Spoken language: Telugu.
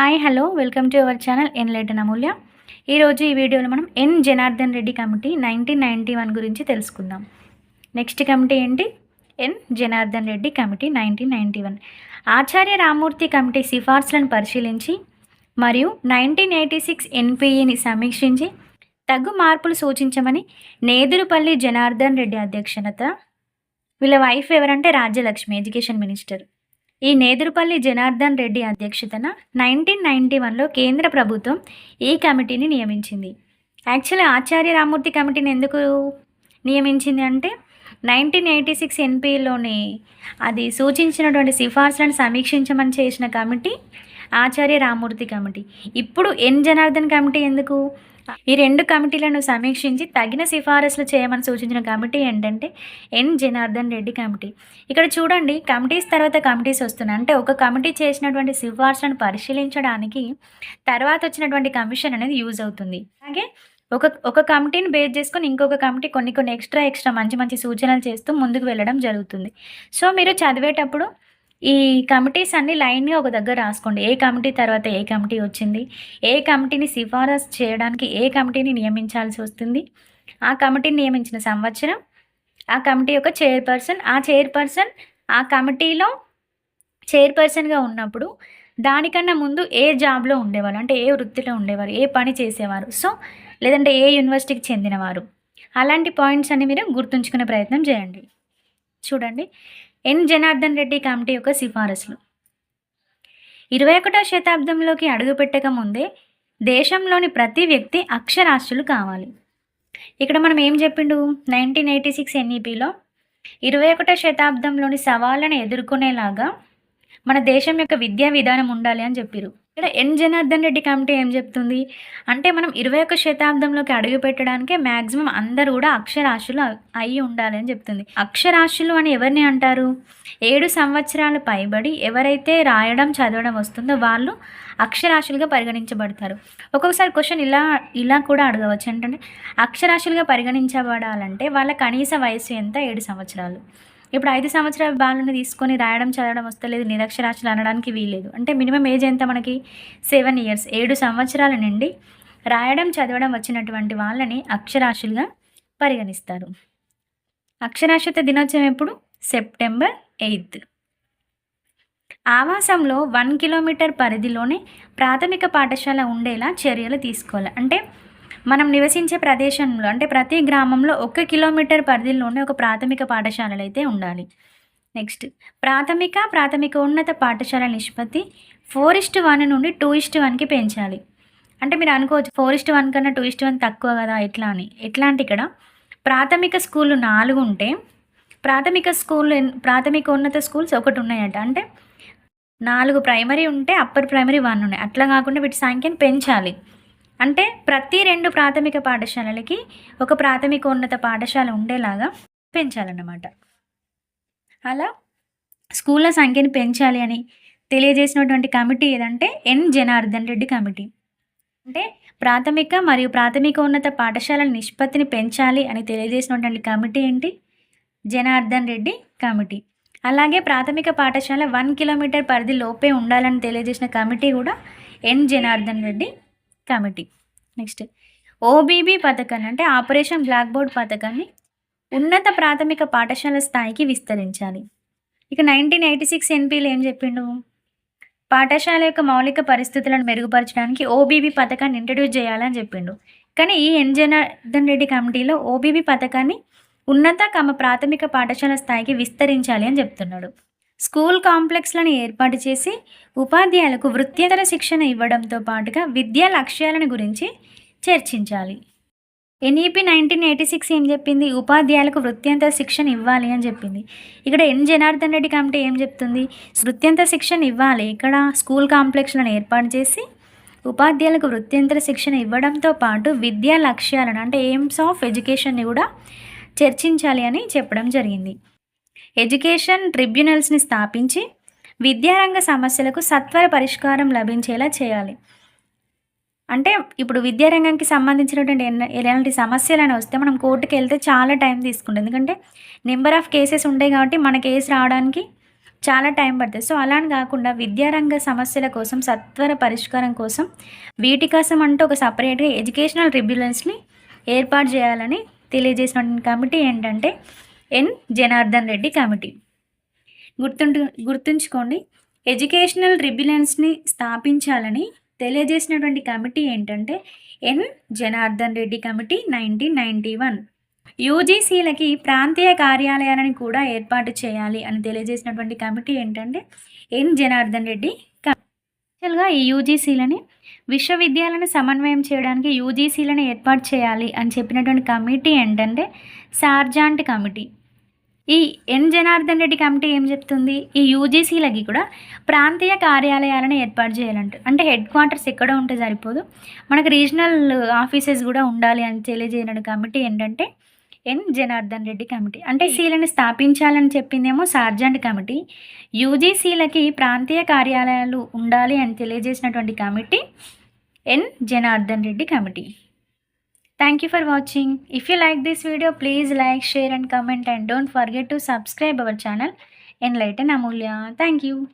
Hi hello welcome to our channel enlighten Amulya ఈరోజు ఈ వీడియోలో మనం N Janardhan Reddy committee nineteen ninety one గురించి తెలుసుకుందాం. నెక్స్ట్ కమిటీ ఏంటి? N Janardhan Reddy committee nineteen ninety one Acharya Ramurthy committee సిఫార్సులను పరిశీలించి మరియు నైన్టీన్ ఎయిటీ సిక్స్ ఎన్పిఈని సమీక్షించి తగ్గు మార్పులు సూచించమని నేదురుపల్లి జనార్దన్ రెడ్డి అధ్యక్షత వీళ్ళ వైఫ్ ఎవరంటే రాజ్యలక్ష్మి ఎడ్యుకేషన్ మినిస్టర్ ఈ నేదురుపల్లి జనార్దన్ రెడ్డి అధ్యక్షతన నైన్టీన్ నైంటీ వన్లో కేంద్ర ప్రభుత్వం ఈ కమిటీని నియమించింది. యాక్చువల్లీ ఆచార్య రామూర్తి కమిటీని ఎందుకు నియమించింది అంటే నైన్టీన్ ఎయిటీ సిక్స్ ఎన్పిలోని అది సూచించినటువంటి సిఫార్సులను సమీక్షించమని చేసిన కమిటీ ఆచార్య రామూర్తి కమిటీ. ఇప్పుడు ఎన్. జనార్దన్ కమిటీ ఎందుకు? ఈ రెండు కమిటీలను సమీక్షించి తగిన సిఫారసులు చేయమని సూచించిన కమిటీ ఏంటంటే ఎన్. జనార్దన్ రెడ్డి కమిటీ. ఇక్కడ చూడండి కమిటీస్ తర్వాత కమిటీస్ వస్తున్నాయి. అంటే ఒక కమిటీ చేసినటువంటి సిఫార్సులను పరిశీలించడానికి తర్వాత వచ్చినటువంటి కమిషన్ అనేది యూజ్ అవుతుంది. అలాగే ఒక ఒక కమిటీని బేస్ చేసుకొని ఇంకొక కమిటీ కొన్ని కొన్ని ఎక్స్ట్రా ఎక్స్ట్రా మంచి మంచి సూచనలు చేస్తూ ముందుకు వెళ్ళడం జరుగుతుంది. సో మీరు చదివేటప్పుడు ఈ కమిటీస్ అన్ని లైన్గా ఒక దగ్గర రాసుకోండి. ఏ కమిటీ తర్వాత ఏ కమిటీ వచ్చింది? ఏ కమిటీని సిఫారసు చేయడానికి ఏ కమిటీని నియమించాల్సి వస్తుంది? ఆ కమిటీని నియమించిన సంవత్సరం ఆ కమిటీ యొక్క చైర్పర్సన్ ఆ చైర్పర్సన్ ఆ కమిటీలో చైర్పర్సన్గా ఉన్నప్పుడు దానికన్నా ముందు ఏ జాబ్లో ఉండేవారు? అంటే ఏ వృత్తిలో ఉండేవారు? ఏ పని చేసేవారు? సో లేదంటే ఏ యూనివర్సిటీకి చెందినవారు? అలాంటి పాయింట్స్ అన్ని మీరు గుర్తుంచుకునే ప్రయత్నం చేయండి. చూడండి. ఎన్ జనార్దన్ రెడ్డి కమిటీ యొక్క సిఫారసులు. ఇరవై ఒకటో శతాబ్దంలోకి అడుగుపెట్టక ముందే దేశంలోని ప్రతి వ్యక్తి అక్షరాస్యులు కావాలి. ఇక్కడ మనం ఏం చెప్పిండు? నైన్టీన్ ఎయిటీ సిక్స్ ఎన్ఈపిలో ఇరవై ఒకటో శతాబ్దంలోని సవాళ్ళను ఎదుర్కొనేలాగా మన దేశం యొక్క విద్యా విధానం ఉండాలి అని చెప్పారు. ఇక్కడ ఎన్ జనార్దన్ రెడ్డి కమిటీ ఏం చెప్తుంది? అంటే మనం ఇరవై ఒక్క శతాబ్దంలోకి అడుగు పెట్టడానికే మ్యాక్సిమం అందరూ కూడా అక్షరాస్యులు అయి ఉండాలి అని చెప్తుంది. అక్షరాస్యులు అని ఎవరిని అంటారు? ఏడు సంవత్సరాలు పైబడి ఎవరైతే రాయడం చదవడం వస్తుందో వాళ్ళు అక్షరాస్యులుగా పరిగణించబడతారు. ఒక్కొక్కసారి క్వశ్చన్ ఇలా ఇలా కూడా అడగవచ్చు. ఏంటంటే అక్షరాస్యులుగా పరిగణించబడాలంటే వాళ్ళ కనీస వయసు ఎంత? ఏడు సంవత్సరాలు. ఇప్పుడు ఐదు సంవత్సరాల బాలను తీసుకొని రాయడం చదవడం వస్తలేదు. నిరక్షరాస్యులు అనడానికి వీల్లేదు. అంటే మినిమం ఏజ్ ఎంత మనకి? Seven years. ఏడు సంవత్సరాల నుండి రాయడం చదవడం వచ్చినటువంటి వాళ్ళని అక్షరాస్యులుగా పరిగణిస్తారు. అక్షరాస్యత దినోత్సవం ఎప్పుడు? September eighth. ఆవాసంలో వన్ కిలోమీటర్ పరిధిలోనే ప్రాథమిక పాఠశాల ఉండేలా చర్యలు తీసుకోవాలి. అంటే మనం నివసించే ప్రదేశంలో అంటే ప్రతి గ్రామంలో ఒక కిలోమీటర్ పరిధిలోనే ఒక ప్రాథమిక పాఠశాలలు అయితే ఉండాలి. నెక్స్ట్ ప్రాథమిక ప్రాథమిక ఉన్నత పాఠశాల నిష్పత్తి ఫోర్ ఇస్ట్ వన్ నుండి టూ ఇస్ట్ వన్కి పెంచాలి. అంటే మీరు అనుకోవచ్చు ఫోర్ ఇస్ట్ వన్ కన్నా టూ ఇస్ట్ వన్ తక్కువ కదా ఎట్లా అని. ఎట్లా అంటే ఇక్కడ? ప్రాథమిక స్కూళ్ళు నాలుగు ఉంటే ప్రాథమిక స్కూల్ ప్రాథమిక ఉన్నత స్కూల్స్ ఒకటి ఉన్నాయట. అంటే నాలుగు ప్రైమరీ ఉంటే అప్పర్ ప్రైమరీ వన్ ఉన్నాయి. అట్లా కాకుండా వీటి సంఖ్యను పెంచాలి. అంటే ప్రతి రెండు ప్రాథమిక పాఠశాలలకి ఒక ప్రాథమిక ఉన్నత పాఠశాల ఉండేలాగా పెంచాలన్నమాట. అలా స్కూళ్ళ సంఖ్యను పెంచాలి అని తెలియజేసినటువంటి కమిటీ ఏదంటే ఎన్. జనార్దన్ రెడ్డి కమిటీ. అంటే ప్రాథమిక మరియు ప్రాథమిక ఉన్నత పాఠశాల నిష్పత్తిని పెంచాలి అని తెలియజేసినటువంటి కమిటీ ఏంటి? జనార్దన్ రెడ్డి కమిటీ. అలాగే ప్రాథమిక పాఠశాల వన్ కిలోమీటర్ పరిధి లోపే ఉండాలని తెలియజేసిన కమిటీ కూడా N. Janardhan Reddy committee. Next. OBB పథకాన్ని అంటే ఆపరేషన్ బ్లాక్ బోర్డ్ పథకాన్ని ఉన్నత ప్రాథమిక పాఠశాల స్థాయికి విస్తరించాలి. ఇక నైన్టీన్ ఎయిటీ సిక్స్ ఎన్పీలు ఏం చెప్పిండు? పాఠశాల యొక్క మౌలిక పరిస్థితులను మెరుగుపరచడానికి ఓబీబీ పథకాన్ని ఇంట్రడ్యూస్ చేయాలని చెప్పిండు. కానీ ఈ ఎన్ జనార్దన్ రెడ్డి కమిటీలో ఓబీబీ పథకాన్ని ఉన్నత కమ ప్రాథమిక పాఠశాల స్థాయికి విస్తరించాలి అని చెప్తున్నాడు. స్కూల్ కాంప్లెక్స్లను ఏర్పాటు చేసి ఉపాధ్యాయులకు వృత్యేతర శిక్షణ ఇవ్వడంతో పాటుగా విద్యా లక్ష్యాలను గురించి చర్చించాలి. ఎన్ఈపి నైన్టీన్ ఎయిటీ సిక్స్ ఏం చెప్పింది? ఉపాధ్యాయులకు వృత్యంతర శిక్షణ ఇవ్వాలి అని చెప్పింది. ఇక్కడ ఎన్. జనార్దన్ రెడ్డి కమిటీ ఏం చెప్తుంది? వృత్యంతర శిక్షణ ఇవ్వాలి. ఇక్కడ స్కూల్ కాంప్లెక్స్లను ఏర్పాటు చేసి ఉపాధ్యాయులకు వృత్యంతర శిక్షణ ఇవ్వడంతో పాటు విద్యా లక్ష్యాలను అంటే ఎయిమ్స్ ఆఫ్ ఎడ్యుకేషన్ని కూడా చర్చించాలి అని చెప్పడం జరిగింది. ఎడ్యుకేషన్ ట్రిబ్యునల్స్ని స్థాపించి విద్యారంగ సమస్యలకు సత్వర పరిష్కారం లభించేలా చేయాలి. అంటే ఇప్పుడు విద్యారంగానికి సంబంధించినటువంటి ఎలాంటి సమస్యలను వస్తే మనం కోర్టుకి వెళ్తే చాలా టైం తీసుకుంటుంది. ఎందుకంటే నెంబర్ ఆఫ్ కేసెస్ ఉంటాయి కాబట్టి మన కేసు రావడానికి చాలా టైం పడుతుంది. సో అలా అని కాకుండా విద్యారంగ సమస్యల కోసం సత్వర పరిష్కారం కోసం వీటి కోసం అంటూ ఒక సపరేట్గా ఎడ్యుకేషనల్ ట్రిబ్యునల్స్ని ఏర్పాటు చేయాలని తెలియజేసినటువంటి కమిటీ ఏంటంటే ఎన్ జనార్దన్ రెడ్డి కమిటీ. గుర్తుంటు గుర్తుంచుకోండి ఎడ్యుకేషనల్ రిబిలెన్స్ని స్థాపించాలని తెలియజేసినటువంటి కమిటీ ఏంటంటే N Janardhan Reddy committee nineteen ninety one. యూజీసీలకి ప్రాంతీయ కార్యాలయాలను కూడా ఏర్పాటు చేయాలి అని తెలియజేసినటువంటి కమిటీ ఏంటంటే ఎన్ జనార్దన్ రెడ్డి యాక్చువల్గా ఈ యూజీసీలని విశ్వవిద్యాలయాలను సమన్వయం చేయడానికి యూజీసీలను ఏర్పాటు చేయాలి అని చెప్పినటువంటి కమిటీ ఏంటంటే సార్జాంట్ కమిటీ. ఈ ఎన్. జనార్దన్ రెడ్డి కమిటీ ఏం చెప్తుంది? ఈ యూజీసీలకి కూడా ప్రాంతీయ కార్యాలయాలను ఏర్పాటు చేయాలంట. అంటే హెడ్ క్వార్టర్స్ ఎక్కడ ఉంటే సరిపోదు. మనకు రీజనల్ ఆఫీసెస్ కూడా ఉండాలి అని తెలియజేయడం కమిటీ ఏంటంటే ఎన్. జనార్దన్ రెడ్డి కమిటీ. అంటే సీలను స్థాపించాలని చెప్పిందేమో సార్జెంట్ కమిటీ. యూజీసీలకి ప్రాంతీయ కార్యాలయాలు ఉండాలి అని తెలియజేసినటువంటి committee N. Janardhan Reddy committee. Thank you for watching. If you like this video, please like, share and comment and don't forget to subscribe our channel Enlighten Amulya. Thank you.